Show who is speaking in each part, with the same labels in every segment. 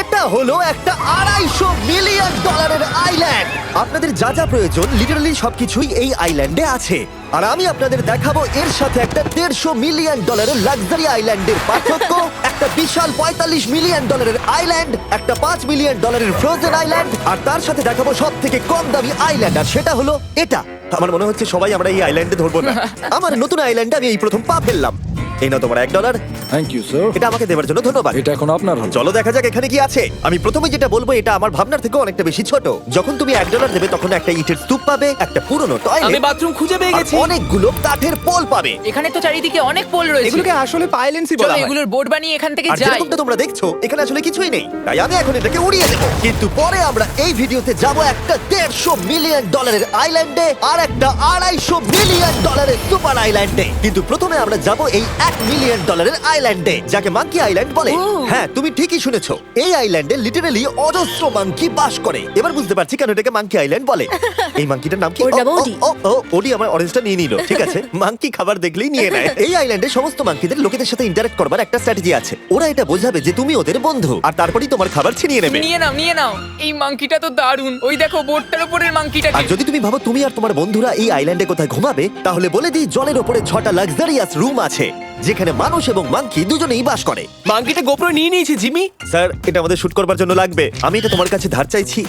Speaker 1: এটা হলো একটা আড়াইশো মিলিয়ন ডলারের আইল্যান্ড আপনাদের যা যা প্রয়োজন লিটারালি সবকিছুই এই আইল্যান্ডে আছে। আর আমি আপনাদের দেখাবো এর সাথে একটা দেড়শো মিলিয়ন ডলারের লাক্সারি আইল্যান্ডের পার্থক্য। একটা বিশাল পঁয়তাল্লিশ মিলিয়ন ডলারের আইল্যান্ড একটা পাঁচ মিলিয়ন ডলারের ফ্রোজেন আইল্যান্ড আর তার সাথে দেখাবো সব থেকে কম দামি আইল্যান্ড আর সেটা হলো এটা। আমার মনে হচ্ছে সবাই আমরা এই আইল্যান্ডে ধরবো না। আমার নতুন আইল্যান্ডে আমি এই প্রথম পা ফেললাম। এই নাও তোমার এক ডলার
Speaker 2: থ্যাংক ইউ স্যার
Speaker 1: এটা আমাকে দেওয়ার জন্য ধন্যবাদ।
Speaker 2: এটা এখন আপনার হল।
Speaker 1: চলো দেখা যাক এখানে কি আছে। আমি প্রথমে যেটা বলব এটা আমার ভাবনার থেকে অনেকটা বেশি ছোট। যখন তুমি এক ডলার দেবে তখন একটা ইটের স্তূপ পাবে একটা পুরনো
Speaker 3: আমি
Speaker 1: টয়লেট
Speaker 3: বাথরুম খুঁজে পেয়ে গেছি।
Speaker 1: অনেকগুলো কাঠের পোল পাবে।
Speaker 4: এখানে তো চারিদিকে অনেক পোল রয়েছে।
Speaker 3: এগুলোকে আসলে পাইলেন্সি
Speaker 4: চলো
Speaker 3: বলা হয়।
Speaker 4: এগুলোর বোর্ড বানিয়ে এখান থেকে
Speaker 1: আর
Speaker 4: যাই।
Speaker 1: যেরকমটা তোমরা দেখছ এখানে আসলে কিছুই নেই। তাই আমি এখন এটাকে উড়িয়ে দেবো। কিন্তু পরে আমরা এই ভিডিওতে যাব একটা দেড়শো মিলিয়ন ডলারের আইল্যান্ডে আর একটা আড়াইশো মিলিয়ন ডলারের সুপার আইল্যান্ডে কিন্তু প্রথমে আমরা যাব এই এক মিলিয়ন ডলারের আইল্যান্ডে যাকে মাঙ্কি আইল্যান্ড বলে। হ্যাঁ তুমি ঠিকই শুনেছো। এই আইল্যান্ডে লিটারালি অজস্র মাঙ্কি বাস করে। এবার বুঝতে পারছি কেন এটাকে মাঙ্কি আইল্যান্ড বলে। এই মাঙ্কিটার নাম কি?
Speaker 5: ওর নাম
Speaker 1: ও, ও,
Speaker 5: ওডি।
Speaker 1: ও ও ওডি আমার অরেঞ্জটা নিয়ে নিল ঠিক আছে? মাঙ্কি খাবার দেখলেই নিয়ে নেয়। এই আইল্যান্ডে সমস্ত মাঙ্কিদের লোকেদের সাথে ইন্টারঅ্যাক্ট করবার একটা স্ট্র্যাটেজি আছে। ওরা এটা বোঝাবে যে তুমি ওদের বন্ধু আর তারপরেই তোমার খাবার ছিনিয়ে নেবে।
Speaker 4: নিয়ে নাও নিয়ে নাও। এই মাংকিটা তো দারুণ। ওই দেখো বোর্ডটার উপরের মাংকিটাকে
Speaker 1: আর যদি তুমি ভাবো তুমি আর তোমার বন্ধুরা এই আইল্যান্ডে কোথায় ঘুমাবে তাহলে বলে দিই জলের ওপরে ছটা লাক্সারিয়াস রুম আছে। যেখানে মানুষ এবং মাঙ্কি দুজনেই বাস করে।
Speaker 3: মাঙ্কিটা গোপ্র নিয়ে নিয়েছে জিমি।
Speaker 1: স্যার এটা আমাদের শুট করবার জন্য লাগবে। আমি এটা তোমার কাছে ধার চাইছি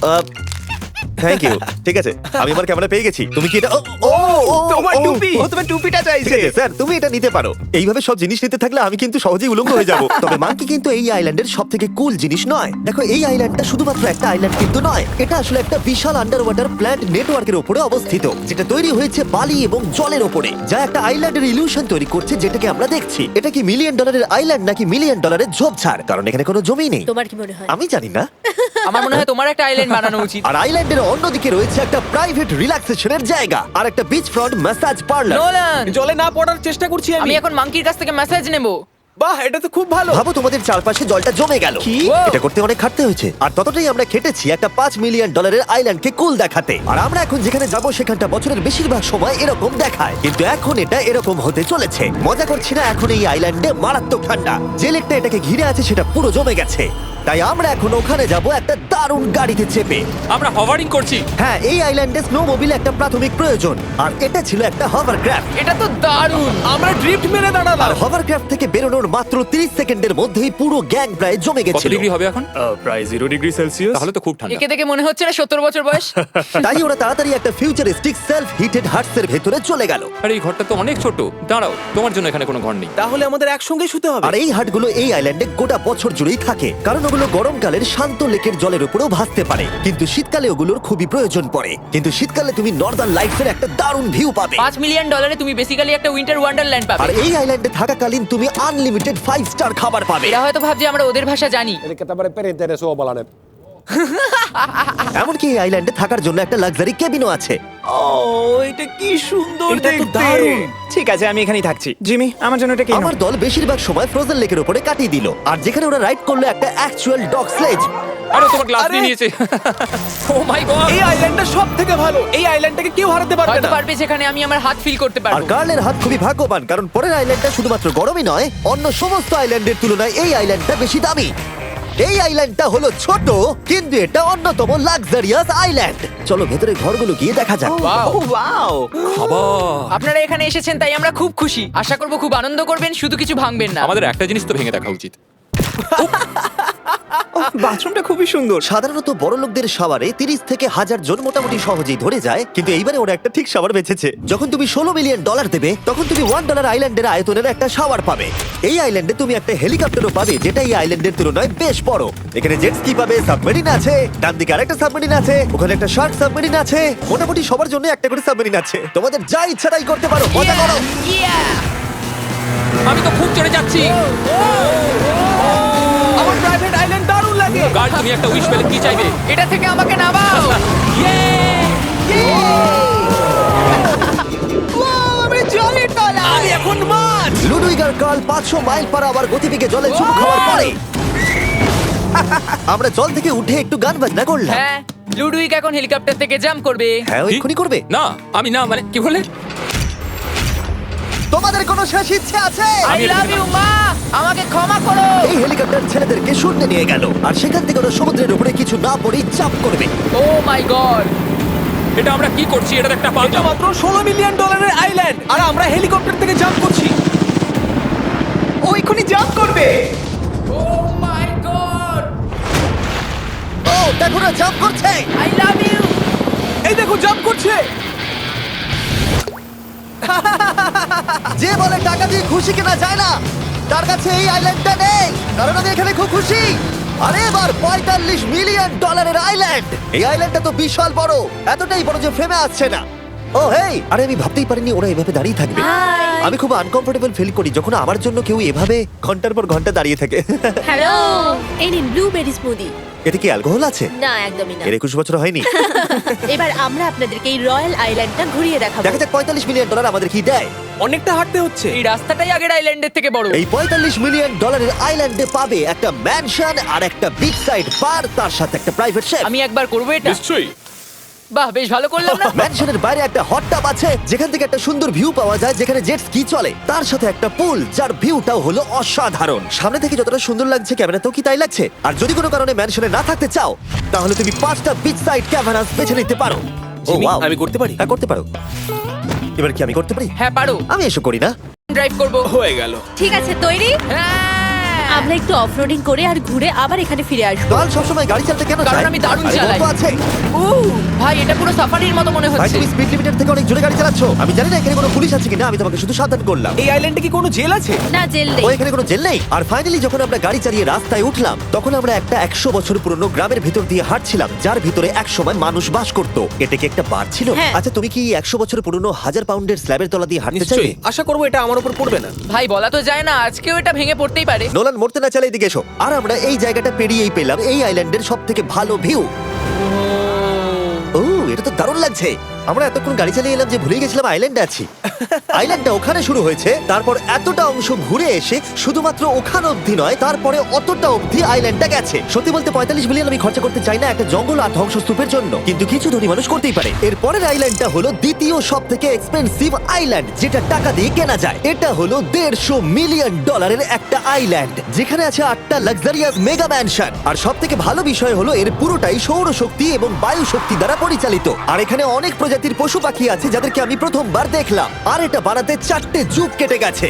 Speaker 1: থ্যাংক ইউ ঠিক আছে আমি আমার ক্যামেরা পেয়ে গেছি। তুমি কি এটা ও, ও, ও,
Speaker 3: তোমার
Speaker 1: ও,
Speaker 3: টুপি।
Speaker 1: ও,
Speaker 3: তোমার টুপিটা
Speaker 1: ঠিক
Speaker 3: চাইছে
Speaker 1: আছে, স্যার তুমি এটা নিতে পারো। এইভাবে সব জিনিস নিতে থাকলে আমি কিন্তু সহজেই উলঙ্গ হয়ে যাব। তবে মাঙ্কি কিন্তু এই আইল্যান্ডের সব থেকে কুল জিনিস নয়। দেখো এই আইল্যান্ডটা শুধুমাত্র একটা আইল্যান্ড কিন্তু নয়। এটা আসলে একটা বিশাল আন্ডার ওয়াটার প্ল্যান্ট নেটওয়ার্কের উপরে অবস্থিত যেটা তৈরি হয়েছে বালি এবং জলের উপরে যা একটা আইল্যান্ডের ইলিউশন তৈরি করছে যেটাকে আমরা দেখছি। এটা কি মিলিয়ন ডলারের আইল্যান্ড নাকি মিলিয়ন ডলারের ঝোপঝাড়? কারণ এখানে কোনো জমি নেই।
Speaker 5: তোমার কি মনে হয়?
Speaker 1: আমি জানি না।
Speaker 4: আমার মনে হয় তোমার একটা আইল্যান্ড বানানো উচিত।
Speaker 1: আর আইল্যান্ডের অন্যদিকে রয়েছে একটা প্রাইভেট রিল্যাক্সেশনের জায়গা আর একটা beach front massage parlour
Speaker 4: Nolan!
Speaker 3: জলে না পড়ার চেষ্টা করছি
Speaker 4: আমি।
Speaker 3: আমি
Speaker 4: এখন মাঙ্কির কাছ থেকে মেসেজ নেব।
Speaker 3: বাহ এটা তো খুব ভালো।
Speaker 1: ভাবো তোমাদের চারপাশে জলটা জমে গেল।
Speaker 3: কি?
Speaker 1: এটা করতে অনেক খাটতে হয়েছে। আর ততটাই আমরা খেটেছি একটা পাঁচ মিলিয়ন ডলারের আইল্যান্ডকে কুল দেখাতে। আর আমরা এখন যেখানে যাব সেখানটা বছরের বেশিরভাগ সময় এরকম দেখায়। কিন্তু এখন এটা এরকম হতে চলেছে। মজা করছি না এখন এই আইল্যান্ডে? মারাত্মক ঠান্ডা। যে লেকটা এটাকে ঘিরে আছে সেটা পুরো জমে গেছে। তাই আমরা এখন ওখানে যাব একটা দারুণ গাড়িতে চেপে।
Speaker 6: আমরা হভারিং করছি।
Speaker 1: হ্যাঁ এই আইল্যান্ডে স্নো মোবিল একটা প্রাথমিক প্রয়োজন। আর এটা ছিল একটা হভারক্রাফট
Speaker 4: এটা তো দারুণ।
Speaker 3: আমরা ড্রিফট মেরে
Speaker 1: আর
Speaker 3: দাঁড়ালাম
Speaker 1: হভারক্রাফট থেকে বেরোনোর মাত্র 30 সেকেন্ডের মধ্যেই পুরো গ্যাং প্রায় জমে
Speaker 6: কত
Speaker 1: গেছিল।
Speaker 6: ডিগ্রি হবে এখন?
Speaker 2: প্রায় জিরো ডিগ্রি সেলসিয়াস।
Speaker 6: তাহলে তো খুব ঠান্ডা।
Speaker 4: একে দেখে মনে হচ্ছে না সত্তর বছর বয়স।
Speaker 1: তাই ওরা তাড়াতাড়ি একটা ফিউচারিস্টিক সেলফ হিটেড হাটসের ভেতরে চলে গেল।
Speaker 6: আরে এই ঘরটা তো অনেক ছোট। দাঁড়াও তোমার জন্য এখানে কোনো ঘর নেই।
Speaker 3: তাহলে আমাদের একসঙ্গে শুতে হবে।
Speaker 1: আর এই হাটগুলো এই আইল্যান্ডে গোটা বছর জুড়েই থাকে। কারণ ওগুলো গরমকালের শান্ত লেকের জলের উপরেও ভাসতে পারে। কিন্তু শীতকালে ওগুলোর খুবই প্রয়োজন পড়ে। কিন্তু শীতকালে তুমি নর্দার্ন লাইটস এর একটা দারুণ ভিউ পাবে।
Speaker 4: পাঁচ মিলিয়ন ডলারে তুমি বেসিক্যালি একটা উইন্টার ওয়ান্ডারল্যান্ড পাবে।
Speaker 1: আর এই আইল্যান্ডে থাকাকালীন তুমি আনলিমিটেড আনলিমিটেড ফাইভ স্টার খাবার পাবে।
Speaker 4: এরা হয়তো ভাবছি আমরা ওদের ভাষা জানি।
Speaker 7: এদেরকে তারপরে পেরে দেরে শো বলা
Speaker 1: এমনকি এই আইল্যান্ডে থাকার জন্য একটা লাক্সারি কেবিনও আছে।
Speaker 3: ও এটা কি সুন্দর এটা তো দেখতে। দারুণ। ঠিক আছে আমি এখানেই থাকছি। জিমি আমার জন্য এটা কি
Speaker 1: আমার দল বেশিরভাগ সময় ফ্রোজেন লেকের উপরে কাটিয়ে দিল। আর যেখানে ওরা রাইড করল একটা অ্যাকচুয়াল ডগ স্লেজ
Speaker 6: আরে তোমার গ্লাস নিয়ে নিয়েছে।
Speaker 4: ও মাই গড
Speaker 3: এই আইল্যান্ডটা সব থেকে ভালো। এই আইল্যান্ডটাকে কেউ হারাতে পারবে
Speaker 4: হয়তো
Speaker 3: না।
Speaker 4: পারবে যেখানে আমি আমার হাত ফিল করতে
Speaker 1: আর
Speaker 4: পারব
Speaker 1: কার্লের হাত খুবই ভাগ্যবান কারণ পরের আইল্যান্ডটা শুধুমাত্র গরমই নয় অন্য সমস্ত আইল্যান্ডের তুলনায় এই আইল্যান্ডটা বেশি দামি। এই আইল্যান্ডটা হলো ছোট কিন্তু এটা অন্যতম লাক্সারিয়াস আইল্যান্ড চলো ভেতরে ঘরগুলো গিয়ে দেখা যাক।
Speaker 3: ও ওয়াও
Speaker 4: আপনারা এখানে এসেছেন তাই আমরা খুব খুশি। আশা করব খুব আনন্দ করবেন শুধু কিছু ভাঙবেন না।
Speaker 6: আমাদের একটা জিনিস তো ভেঙে দেখা উচিত।
Speaker 3: বাথরুমটা খুবই সুন্দর।
Speaker 1: সাধারণত বড় লোকদের শাওয়ারে তিরিশ থেকে হাজার জন মোটামুটি সহজেই ধরে যায় কিন্তু এইবারে ওরা একটা ঠিক শাওয়ার বেঁচেছে। যখন তুমি ষোলো মিলিয়ন ডলার দেবে তখন তুমি ওয়ান ডলার আইল্যান্ডের আয়তনের একটা শাওয়ার পাবে। এই আইল্যান্ডে তুমি একটা হেলিকপ্টারও পাবে যেটা এই আইল্যান্ডের তুলনায় বেশ বড়। এখানে জেট স্কি পাবে সাবমেরিন আছে ডান দিকে আরেকটা সাবমেরিন আছে ওখানে একটা শার্ক সাবমেরিন আছে মোটামুটি সবার জন্য একটা করে সাবমেরিন আছে। তোমাদের যা ইচ্ছা তাই করতে পারো মজা করো।
Speaker 6: আমি তো খুব চড়ে যাচ্ছি।
Speaker 3: আইল্যান্ড দারুণ লাগে।
Speaker 6: গার্ড তুমি একটা উইশ পেলে কি চাইবে?
Speaker 4: এটা থেকে আমাকে নামাও।
Speaker 3: আমি এখন মাছ
Speaker 1: লুডুইগার কার্ল পাঁচশো মাইল পার আবার গতিবেগে জলে খাওয়ার পরে। আমরা জল থেকে উঠে একটু গান বাজনা করলাম।
Speaker 4: হ্যাঁ লুডুইক এখন হেলিকপ্টার থেকে জাম্প করবে।
Speaker 1: হ্যাঁ করবে।
Speaker 6: না আমি না মানে কি বলে
Speaker 1: তোমাদের কোনো শেষ ইচ্ছে আছে?
Speaker 4: আই লাভ ইউ মা! আমাকে ক্ষমা করো!
Speaker 1: এই হেলিকপ্টার ছেলেদেরকে শূন্যে নিয়ে গেল আর সেখান থেকে ওরা সমুদ্রের উপরে কিছু না পড়েই চাপ করবে।
Speaker 4: ও মাই গড
Speaker 6: এটা আমরা কি করছি? এটা একটা
Speaker 3: মাত্র ষোলো মিলিয়ন ডলারের আইল্যান্ড আর আমরা হেলিকপ্টার থেকে জাম্প করছি। ও এক্ষুনি জাম্প করবে।
Speaker 4: ও মাই গড
Speaker 1: ও দেখো না জাম্প করছে।
Speaker 4: আই লাভ ইউ
Speaker 3: এই দেখো জাম্প করছে।
Speaker 1: যে বলে টাকা দিয়ে খুশি কেনা যায় না তার কাছে এই আইল্যান্ডটা নেই। কারণ আমি এখানে খুব খুশি। আরে এবার পঁয়তাল্লিশ মিলিয়ন ডলারের আইল্যান্ড এই আইল্যান্ডটা তো বিশাল বড়। এতটাই বড় যে ফ্রেমে আসছে না। ও হেই! আরে আমি ভাবতেই পারিনি ওরা এভাবে দাঁড়িয়ে থাকবে। আমি খুব আনকমফোর্টেবল ফিল করি যখন আমার জন্য কেউ এভাবে ঘণ্টার পর ঘণ্টা দাঁড়িয়ে থাকে।
Speaker 5: হ্যালো এই নিন ব্লুবেরি স্মুদি
Speaker 1: এতে কি অ্যালকোহল আছে?
Speaker 5: না একদমই না।
Speaker 1: এর একুশ বছর হয়নি।
Speaker 5: এবার আমরা আপনাদেরকে এই রয়্যাল আইল্যান্ডটা ঘুরিয়ে দেখাবো।
Speaker 1: দেখা যাক পঁয়তাল্লিশ মিলিয়ন ডলার আমাদের কি দেয়।
Speaker 3: অনেকটা হাঁটতে হচ্ছে।
Speaker 4: এই রাস্তাটাই আগের আইল্যান্ডের থেকে বড়।
Speaker 1: এই পঁয়তাল্লিশ মিলিয়ন ডলারের আইল্যান্ডে পাবে একটা ম্যানশন আর একটা বিগ সাইড বার তার সাথে একটা প্রাইভেট শেফ
Speaker 4: আমি একবার করব এটা।
Speaker 6: নিশ্চয়ই।
Speaker 4: বাহ বেশ ভালো করলাম না?
Speaker 1: ম্যানশনের বাইরে একটা হট টাব আছে যেখান থেকে একটা সুন্দর ভিউ পাওয়া যায় যেখানে জেট স্কি চলে। তার সাথে একটা পুল যার ভিউটাও হলো অসাধারণ। সামনে থেকে যতটা সুন্দর লাগছে ক্যামেরাতেও কি তাই লাগছে? আর যদি কোনো কারণে ম্যানশনে না থাকতে চাও তাহলে তুমি পাঁচটা বিচ সাইড ক্যামেরাস বেছে নিতে পারো। ও
Speaker 3: জিমি,
Speaker 1: wow।
Speaker 3: আমি করতে পারি?
Speaker 1: হ্যাঁ করতে পারো। এবার কি আমি করতে পারি?
Speaker 4: হ্যাঁ পারো।
Speaker 1: আমি এসব করি না।
Speaker 4: ড্রাইভ করব।
Speaker 3: হয়ে গেল।
Speaker 5: ঠিক আছে তৈরি?
Speaker 4: হ্যাঁ।
Speaker 5: আমরা একটু অফরোডিং করে আর ঘুরে আবার এখানে ফিরে আসব।
Speaker 1: কাল সবসময় গাড়ি চালাতে কেন
Speaker 4: কারণ
Speaker 1: চায়?
Speaker 4: আমি দারুণ
Speaker 1: আরে
Speaker 4: চালাই।
Speaker 1: গল্প আছে।
Speaker 4: উ, ভাই এটা পুরো সাফারির মতো মনে
Speaker 1: ভাই
Speaker 4: হচ্ছে।
Speaker 1: তুমি স্পিড লিমিটের থেকে অনেক জোরে গাড়ি চালাচ্ছ। আমি জানি না এখানে কোনো পুলিশ আছে কিনা আমি তোমাকে শুধু সাবধান করলাম।
Speaker 3: এই আইল্যান্ডে কি কোনো জেল আছে?
Speaker 5: না জেল নেই।
Speaker 1: ও এখানে কোনো জেল নেই? আর ফাইনালি যখন আমরা গাড়ি চালিয়ে রাস্তায় উঠলাম তখন আমরা একটা একশো বছর পুরনো গ্রামের ভিতর দিয়ে হাঁটছিলাম যার ভিতরে এক সময় মানুষ বাস করত। এটা কি একটা বার ছিল?
Speaker 5: হ্যাঁ।
Speaker 1: আচ্ছা তুমি কি একশো বছর পুরনো হাজার পাউন্ডের স্ল্যাবের তলা দিয়ে হাঁটতে চাইবে?
Speaker 3: নিশ্চয়ই আশা করব এটা আমার উপর পড়বে না।
Speaker 4: ভাই বলা তো যায় না আজকেও এটা ভেঙে পড়তেই পারে।
Speaker 1: নোলান মরতে না চালাই এদিকে এসো। আর আমরা এই জায়গাটা পেরিয়েই পেলাম এই আইল্যান্ডের সব থেকে ভালো ভিউ ও এটা তো দারুণ লাগছে। আমরা এতক্ষণ গাড়ি চালিয়ে এলাম যে ভুলে গেছিলাম আইল্যান্ডে আছি। আইল্যান্ডটা ওখানে শুরু হয়েছে তারপর এতটা অংশ ঘুরে এসে শুধুমাত্র ওখান অবধি নয় তারপরে অতটা অবধি আইল্যান্ডটা গেছে। সত্যি বলতে পঁয়তাল্লিশ মিলিয়ন আমি খরচা করতে চাই না একটা জঙ্গল আর ধ্বংসস্তূপের জন্য। কিন্তু কিছু ধনী মানুষ করতেই পারে। এরপরের আইল্যান্ডটা হলো দ্বিতীয় সব থেকে এক্সপেন্সিভ আইল্যান্ড যেটা টাকা দিয়ে কেনা যায়। এটা হলো দেড়শো মিলিয়ন ডলারের একটা আইল্যান্ড যেখানে আছে আটটা লাক্সারিয়াস মেগা ম্যানশন আর সব থেকে ভালো বিষয় হলো এর পুরোটাই সৌরশক্তি এবং বায়ু শক্তি দ্বারা পরিচালিত। আর এখানে অনেক প্রজাতির পশু পাখি আছে যাদেরকে আমি প্রথমবার দেখলাম। আর এটা বানাতে চারটে যুগ কেটে গেছে।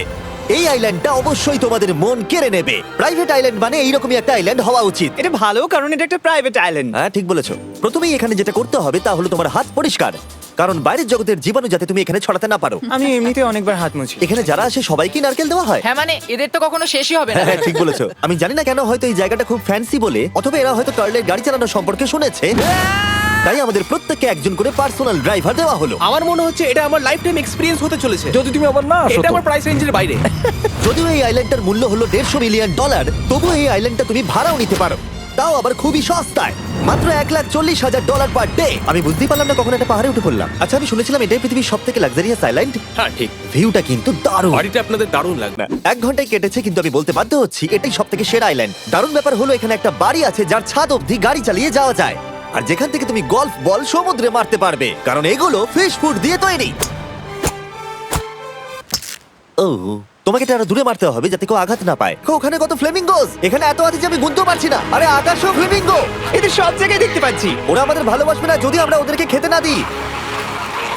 Speaker 1: এই আইল্যান্ডটা অবশ্যই তোমাদের মন কেড়ে নেবে। প্রাইভেট আইল্যান্ড মানে এইরকমই একটা আইল্যান্ড হওয়া উচিত।
Speaker 3: এটা ভালো কারণ এটা একটা প্রাইভেট আইল্যান্ড
Speaker 1: হ্যাঁ ঠিক বলেছ। প্রথমেই এখানে যেটা করতে হবে তা হলো তোমার হাত পরিষ্কার। কারণ বাইরের জগতের জীবাণু যাতে তুমি এখানে ছড়াতে না পারো।
Speaker 3: আমি এমনিতে অনেকবার হাত মুছি।
Speaker 1: এখানে যারা আসে সবাইকে নারকেল দেওয়া হয়।
Speaker 4: হ্যাঁ মানে এদের তো কখনো শেষই হবে না।
Speaker 1: হ্যাঁ ঠিক বলেছ। আমি জানি না কেন হয়তো এই জায়গাটা খুব ফ্যান্সি বলে অথবা এরা হয়তো টয়লেট গাড়ি চালানো সম্পর্কে শুনেছে। তাই আমাদের প্রত্যেককে একজন করে পার্সোনাল ড্রাইভার দেওয়া হলো।
Speaker 3: আমার মনে হচ্ছে এটা আমার লাইফ টাইম এক্সপিরিয়েন্স হতে চলেছে।
Speaker 2: যদি তুমি আবার না আসো
Speaker 3: এটা
Speaker 2: তো।
Speaker 3: আমার প্রাইস রেঞ্জের বাইরে।
Speaker 1: যদিও এই আইল্যান্ডটার মূল্য হলো দেড়শো মিলিয়ন ডলার তবু এই আইল্যান্ডটা তুমি ভাড়াও নিতে পারো। তাও আবার খুবই সস্তায়। মাত্র এক লাখ চল্লিশ হাজার ডলার পার ডে আমি বুঝতেই পারলাম না কখন একটা পাহাড়ে উঠে পড়লাম। আচ্ছা আমি শুনেছিলাম এটাই পৃথিবীর সব থেকে লাক্সারিয়াস আইল্যান্ড
Speaker 6: হ্যাঁ ঠিক।
Speaker 1: ভিউটা কিন্তু দারুণ।
Speaker 6: বাড়িটা আপনাদের দারুণ লাগবে।
Speaker 1: এক ঘন্টায় কেটেছে কিন্তু আমি বলতে বাধ্য হচ্ছি এটাই সব থেকে সেরা আইল্যান্ড দারুণ ব্যাপার হলো এখানে একটা বাড়ি আছে যার ছাদ অবধি গাড়ি চালিয়ে যাওয়া যায়। আর যেখান থেকে তুমি গল্ফ বল সমুদ্রে মারতে পারবে, কারণ এগুলো ফিশ ফুড দিয়ে তৈরি। ও, তোমাকে এটা আরও দূরে মারতে হবে যাতে কেউ আঘাত না পায়। ওখানে কত ফ্লেমিঙ্গোস এখানে এত আছে যে আমি গুনতে পারছি না। আরে, আকাশও ফ্লেমিঙ্গো
Speaker 3: এটা সব জায়গায় দেখতে পাচ্ছি।
Speaker 1: ওরা আমাদের ভালোবাসবে না যদি আমরা ওদেরকে খেতে না দিই।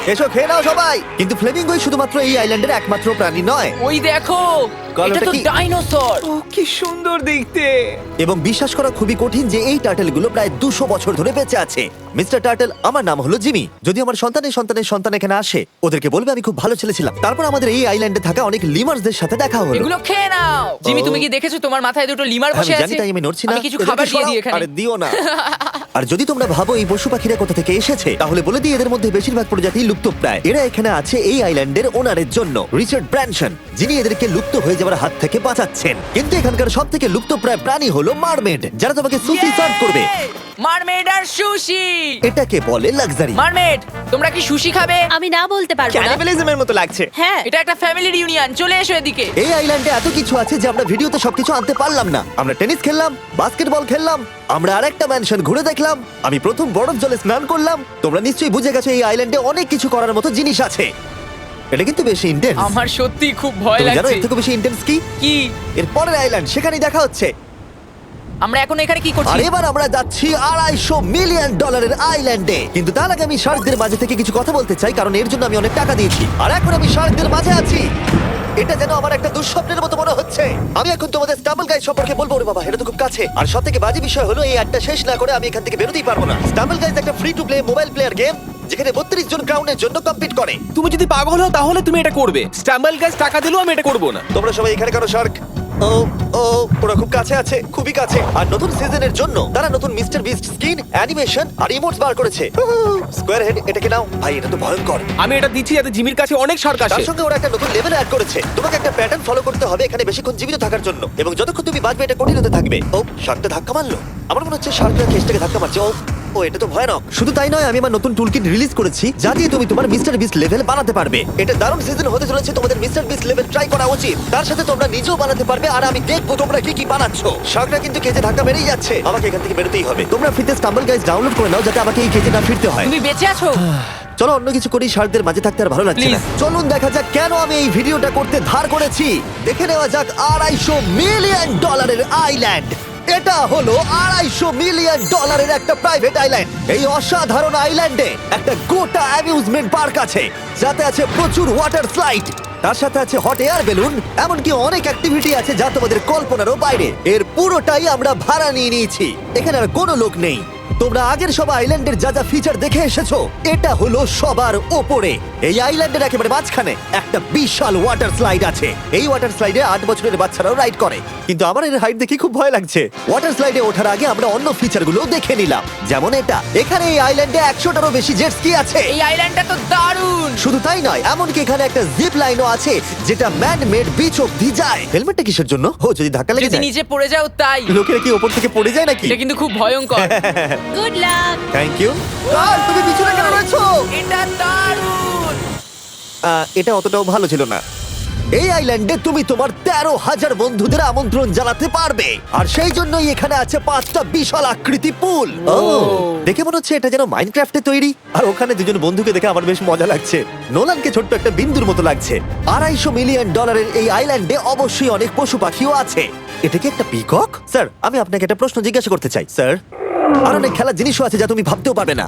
Speaker 1: এসো খেয়ে নাও সবাই। কিন্তু ফ্লেমিঙ্গোই শুধুমাত্র এই আইল্যান্ডের একমাত্র প্রাণী নয়।
Speaker 4: ওই দেখো এটা তো ডাইনোসর।
Speaker 3: ও কি সুন্দর দেখতে।
Speaker 1: এবং বিশ্বাস করা খুবই কঠিন যে এই টার্টেলগুলো প্রায় দুশো বছর ধরে বেঁচে আছে। মিস্টার টার্টেল আমার নাম হলো জিমি। যদি আমার সন্তানের সন্তানের সন্তান এখানে আসে ওদেরকে বলবে আমি খুব ভালো ছেলে ছিলাম। তারপর আমাদের এই আইল্যান্ডে থাকা অনেক লিমার্সদের সাথে দেখা হলো।
Speaker 4: এগুলো খেয়ে নাও। জিমি তুমি কি দেখেছ? তোমার মাথায় দুটো লিমার বসে
Speaker 1: আমি জানি তাই আমি নড়ছি না।
Speaker 4: আমি কিছু খাবার দিয়ে দিই এখানে।
Speaker 1: আরে দিও না। আর যদি তোমরা ভাবো এই পশু পাখিরা কোথা থেকে এসেছে তাহলে বলে দিই এদের মধ্যে বেশিরভাগ প্রজাতি লুপ্তপ্রায়। এরা এখানে আছে এই আইল্যান্ডের ওনারের জন্য রিচার্ড ব্র্যানসন যিনি এদেরকে লুপ্ত হয়ে যাওয়ার হাত থেকে বাঁচাচ্ছেন। কিন্তু এখানকার সব থেকে লুপ্তপ্রায় প্রাণী হলো মারমেড যারা তোমাকে সুসি সার্ভ করবে।
Speaker 4: মারমেড আর সুশি।
Speaker 1: এটাকে বলে লাক্সারি।
Speaker 4: মারমেড তোমরা কি সুশি খাবে?
Speaker 5: আমি না বলতে পারব না।
Speaker 3: ক্যানিবালিজমের মতো লাগছে।
Speaker 5: হ্যাঁ।
Speaker 4: এটা একটা ফ্যামিলি ইউনিয়ন চলে এসো এদিকে।
Speaker 1: এই আইল্যান্ডে এত কিছু আছে যে আমরা ভিডিওতে সবকিছু আনতে পারলাম না। আমরা টেনিস খেললাম বাস্কেটবল খেললাম আমরা আরেকটা ম্যানশন ঘুরে দেখলাম আমি প্রথম বরফ জলে স্নান করলাম। তোমরা নিশ্চয়ই বুঝে গেছো এই আইল্যান্ডে অনেক কিছু করার মতো জিনিস আছে। এটা কিন্তু বেশি ইন্টেন্স
Speaker 4: আমার সত্যি খুব ভয়
Speaker 1: জানো
Speaker 4: লাগছে।
Speaker 1: এর থেকে বেশি ইন্টেন্স কি?
Speaker 4: কি?
Speaker 1: এর পরের আইল্যান্ড সেখানেই দেখা হচ্ছে।
Speaker 4: আমরা এখন এখানে কি
Speaker 1: আর
Speaker 4: করছি
Speaker 1: এবার আমরা যাচ্ছি আড়াইশো মিলিয়ন ডলারের আইল্যান্ডে। কিন্তু তার আগে আমি শার্কদের মাঝে থেকে কিছু কথা বলতে চাই কারণ এর জন্য আমি অনেক টাকা দিয়েছি। আর এখন আমি শার্কদের মাঝে আছি। এটা যেন আমার একটা দুঃস্বপ্নের মতো মনে হচ্ছে। আমি এখন তোমাদের স্টাম্বল গাইড সম্পর্কে বলব ওরে বাবা এটা তো খুব কাছে। আর সব থেকে বাজে বিষয় হলো এই একটা শেষ না করে আমি এখান থেকে বেরোতেই পারব না। স্টাম্বল গাইজ একটা free to play mobile player game যেখানে বত্রিশ জন ক্রাউনের জন্য কম্পিট করে।
Speaker 6: তুমি যদি পাগল হও তাহলে তুমি এটা করবে। স্ট্যাম্বল গাছ টাকা দিলেও আমি এটা করব না।
Speaker 1: তোমরা সবাই এখানে কেন শার্ক? ও ও ওরা খুব কাছে আছে খুবই কাছে। আর নতুন সিজনের জন্য তারা নতুন মিস্টার বিস্ট স্কিন অ্যানিমেশন আর ইমোটস বার করেছে। স্কোয়ার হেড এটাকে নাও? ভাই এটা তো ভয়ঙ্কর।
Speaker 6: আমি এটা দিচ্ছি যাতে জিমির কাছে অনেক সার্ক
Speaker 1: তার সঙ্গে ওরা একটা নতুন লেভেল অ্যাড করেছে। তোমাকে একটা প্যাটার্ন ফলো করতে হবে এখানে বেশিক্ষণ জীবিত থাকার জন্য। এবং যতক্ষণ তুমি বাঁচবে এটা কঠিন হতে থাকবে। ও শার্কটা ধাক্কা মারলো। আমার মনে হচ্ছে শার্কটা কেসটাকে ধাক্কা মারছে। ও ও এটা তো ভয়ানক। শুধু তাই নয় আমি আমার নতুন টুলকিট রিলিজ করেছি যা দিয়ে তুমি তোমার মিস্টার বিস্ট লেভেল বানাতে পারবে। এটা দারুণ সিজন হতে চলেছে তোমাদের মিস্টার বিস্ট লেভেল ট্রাই করা উচিত। তার সাথে তোমরা নিজেও বানাতে পারবে আর আমি দেখব তোমরা কি কি বানাচ্ছ। শার্কটা কিন্তু কেজে ধাক্কা মেরেই যাচ্ছে। আমাকে এখান থেকে বেরোতেই হবে। তোমরা ফিতে স্টাম্বল গাইজ ডাউনলোড করে নাও যাতে আমাকে এই কেজে না ফিরতে হয়।
Speaker 4: তুমি বেঁচে আছো?
Speaker 1: চলো অন্য কিছু করি শার্কদের মাঝে থাকতে আর ভালো লাগছে না। চলুন দেখা যাক কেন আমি এই ভিডিওটা করতে ধার করেছি। দেখে নেওয়া যাক আড়াইশো মিলিয়ন ডলারের আইল্যান্ড এটা হলো আড়াইশো মিলিয়ন ডলারের একটা প্রাইভেট আইল্যান্ড এই অসাধারণ আইল্যান্ডে একটা গোটা অ্যামিউজমেন্ট পার্ক আছে, যাতে আছে প্রচুর ওয়াটার স্লাইড তার সাথে আছে হট এয়ার বেলুন এমনকি অনেক অ্যাক্টিভিটি আছে যা তোমাদের কল্পনারও বাইরে। এর পুরোটাই আমরা ভাড়া নিয়ে নিয়েছি। এখানে আর কোনো লোক নেই। তোমরা আগের সব আইল্যান্ডের যা যা ফিচার দেখে এসেছ এটা হলো সবার ওপরে। এই আইল্যান্ডের একেবারে মাঝখানে একটা বিশাল ওয়াটার স্লাইড আছে। এই ওয়াটার স্লাইডে আট বছরের বাচ্চারাও রাইড করে। কিন্তু আমার এর হাইট দেখে খুব ভয় লাগছে। ওয়াটার স্লাইডে ওঠার আগে আমরা অন্য ফিচারগুলো দেখে নিলাম। যেমন এটা। এখানে এই আইল্যান্ডে একশোটারও বেশি জেট স্কি আছে।
Speaker 4: এই আইল্যান্ডটা তো দারুণ!
Speaker 1: শুধু তাই নয় এমনকি এখানে একটা জিপ লাইনও আছে যেটা ম্যান মেড বিচ অব্দি যায়। হেলমেটটা কিসের জন্য? ও যদি ধাক্কা লেগে
Speaker 4: যদি
Speaker 1: যায়।
Speaker 4: নিচে পড়ে যাও তাই।
Speaker 1: লোকেরা কি ওপর থেকে পড়ে যায় নাকি?
Speaker 4: এটা কিন্তু খুব ভয়ঙ্কর।
Speaker 5: গুড লাক
Speaker 1: থ্যাংক ইউ তুমি পিছনে কেন রয়েছো?
Speaker 4: এটা দারুণ!
Speaker 1: আহ, এটা অতটাও ভালো ছিল না। এই আইল্যান্ডে তুমি তোমার তেরো হাজার বন্ধুদের আমন্ত্রণ জানাতে পারবে। আর সেই জন্যই এখানে আছে পাঁচটা বিশাল আকৃতি পুল। ও। দেখে মনে হচ্ছে এটা যেন মাইনক্রাফটে তৈরি। আর ওখানে দুজন বন্ধুকে দেখে আমার বেশ মজা লাগছে। নোলানকে ছোট্ট একটা বিন্দুর মতো লাগছে। আড়াইশো মিলিয়ন ডলারের এই আইল্যান্ডে অবশ্যই অনেক পশু পাখিও আছে। এটা কি একটা পিকক স্যার আমি আপনাকে একটা প্রশ্ন জিজ্ঞাসা করতে চাই। স্যার আর অনেক খেলার জিনিসও আছে যা তুমি ভাবতেও পারবে না।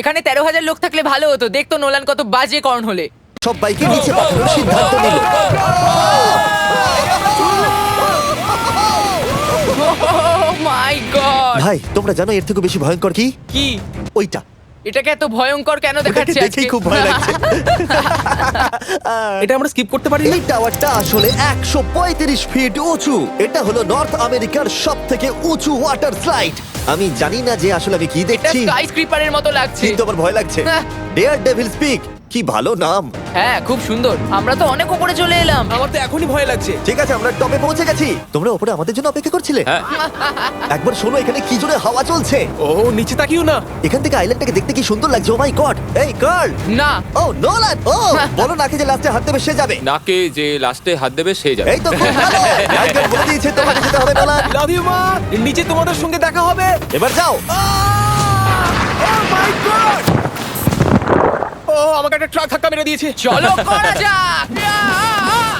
Speaker 4: এখানে তেরো হাজার লোক থাকলে ভালো হতো। দেখতো নোলান কত বাজে কর্ন হলে।
Speaker 1: সব বাইকে নিচে পাঠানোর সিদ্ধান্ত নিল।
Speaker 4: মাই গড
Speaker 1: ভাই তোমরা জানো এর থেকে বেশি ভয়ঙ্কর কি?
Speaker 4: কি?
Speaker 1: ওইটা।
Speaker 4: এটাকে এত ভয়ঙ্কর কেন দেখাচ্ছে
Speaker 1: দেখেই
Speaker 4: আজকে?
Speaker 1: খুব ভয় লাগছে।
Speaker 6: এটা আমরা স্কিপ করতে পারি না
Speaker 1: এই টাওয়ারটা আসলে একশো পঁয়ত্রিশ ফিট উঁচু। এটা হলো নর্থ আমেরিকার সব থেকে উঁচু ওয়াটার স্লাইড আমি জানি না যে আসলে আমি কি
Speaker 4: এটা
Speaker 1: দেখছি।
Speaker 4: স্কাই স্ক্রিপারের মতো লাগছে।
Speaker 1: কিন্তু আমার ভয় লাগছে। ডেয়ার ডেভিল স্পিক কি ভালো নাম।
Speaker 4: হ্যাঁ খুব সুন্দর। আমরা তো অনেক উপরে চলে এলাম।
Speaker 6: আমার তো এখনই ভয় লাগছে।
Speaker 1: ঠিক আছে আমরা টপে পৌঁছে গেছি। তোমরা উপরে আমাদের জন্য অপেক্ষা করছিলে?
Speaker 6: হ্যাঁ।
Speaker 1: একবার শোনো এখানে কি জোরে হাওয়া চলছে?
Speaker 6: ও নিচে তাকিও না।
Speaker 1: এখান থেকে আইল্যান্ডটাকে দেখতে কি সুন্দর লাগছে ও মাই গড এই গার্ল
Speaker 4: না।
Speaker 1: ও নোলান ও বলো নাকি যে লাস্টে হাত দেবে সে যাবে।
Speaker 8: নাকে যে লাস্টে হাত দেবে সে যাবে।
Speaker 1: এই তো খুব ভালো! টাইগার বলে দিয়েছে তোমাকে যেতে হবে নোলান
Speaker 6: লাভ ইউ মা! নিচে তোমাদের সঙ্গে দেখা হবে।
Speaker 1: এবার যাও!
Speaker 6: ও আমাকে একটা ট্রাক ধাক্কা মেরে দিয়েছে।
Speaker 4: চলো করা যাক।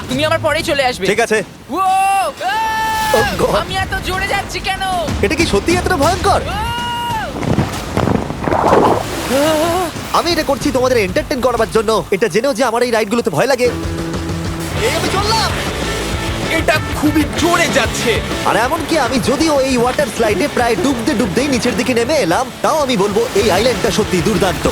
Speaker 4: তুমি আমার পরেই চলে আসবে।
Speaker 1: ঠিক আছে।
Speaker 4: ও
Speaker 1: Oh God!
Speaker 4: আমি এত জোরে যাচ্ছি কেন?
Speaker 1: এটা কি সত্যি এতটা ভয়ঙ্কর? আমি এটা করছি তোমাদের এন্টারটেইন করার জন্য। এটা জেনেও যে আমার এই রাইডগুলোতে ভয় লাগে। এই আমি চললাম।
Speaker 6: এটা খুবই জোরে যাচ্ছে।
Speaker 1: আর এমনকি আমি যদিও এই ওয়াটার স্লাইডে প্রায় ডুবতে ডুবতেই নিচের দিকে নেমে এলাম তাও আমি বলব এই আইল্যান্ডটা সত্যি দুর্দান্ত।